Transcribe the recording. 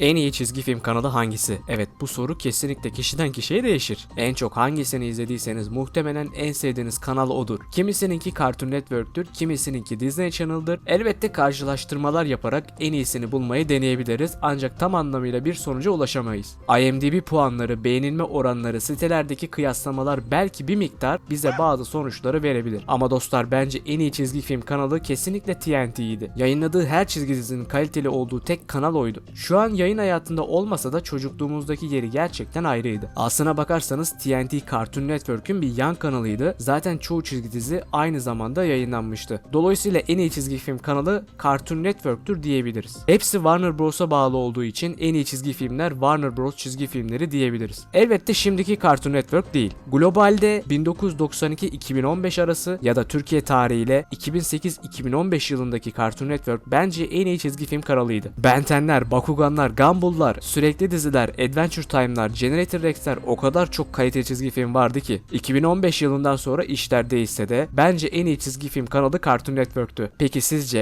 En iyi çizgi film kanalı hangisi? Evet bu soru kesinlikle kişiden kişiye değişir. En çok hangisini izlediyseniz muhtemelen en sevdiğiniz kanal odur. Kimisininki Cartoon Network'tür, kimisininki Disney Channel'dır. Elbette karşılaştırmalar yaparak en iyisini bulmayı deneyebiliriz ancak tam anlamıyla bir sonuca ulaşamayız. IMDb puanları, beğenilme oranları, sitelerdeki kıyaslamalar belki bir miktar bize bazı sonuçları verebilir. Ama dostlar bence en iyi çizgi film kanalı kesinlikle TNT'ydi. Yayınladığı her çizgi dizinin kaliteli olduğu tek kanal oydu. Şu an yayın hayatında olmasa da çocukluğumuzdaki yeri gerçekten ayrıydı. Aslına bakarsanız TNT Cartoon Network'ün bir yan kanalıydı. Zaten çoğu çizgi dizi aynı zamanda yayınlanmıştı. Dolayısıyla en iyi çizgi film kanalı Cartoon Network'tür diyebiliriz. Hepsi Warner Bros'a bağlı olduğu için en iyi çizgi filmler Warner Bros çizgi filmleri diyebiliriz. Elbette şimdiki Cartoon Network değil. Globalde 1992-2015 arası ya da Türkiye tarihiyle 2008-2015 yılındaki Cartoon Network bence en iyi çizgi film kanalıydı. Bentenler, Bakuganlar, Gumball'lar, sürekli diziler, Adventure Time'lar, Generator Rex'ler o kadar çok kaliteli çizgi film vardı ki 2015 yılından sonra işler değişse de bence en iyi çizgi film kanalı Cartoon Network'tü. Peki sizce